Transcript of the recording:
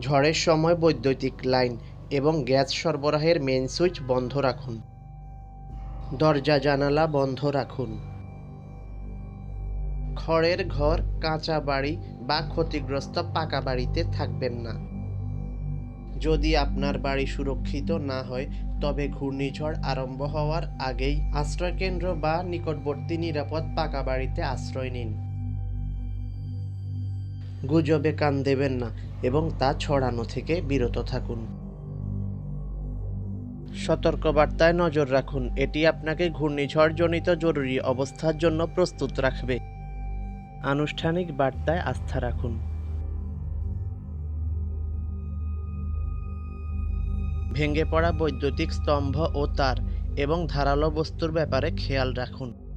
ঝড়ের সময় বৈদ্যুতিক লাইন এবং গ্যাস সরবরাহের মেইন সুইচ বন্ধ রাখুন। দরজা জানালা বন্ধ রাখুন। খড়ের ঘর, কাঁচা বাড়ি বা ক্ষতিগ্রস্ত পাকা বাড়িতে থাকবেন না। যদি আপনার বাড়ি সুরক্ষিত না হয়, তবে ঘূর্ণিঝড় আরম্ভ হওয়ার আগেই আশ্রয়কেন্দ্র বা নিকটবর্তী নিরাপদ পাকা বাড়িতে আশ্রয় নিন। গুজবে কান দেবেন না এবং তা ছড়ানো থেকে বিরত থাকুন। সতর্কবার্তায় নজর রাখুন, এটি আপনাকে ঘূর্ণিঝড়জনিত জরুরি অবস্থার জন্য প্রস্তুত রাখবে। আনুষ্ঠানিক বার্তায় আস্থা রাখুন। ভেঙে পড়া বৈদ্যুতিক স্তম্ভ ও তার এবং ধারালো বস্তুর ব্যাপারে খেয়াল রাখুন।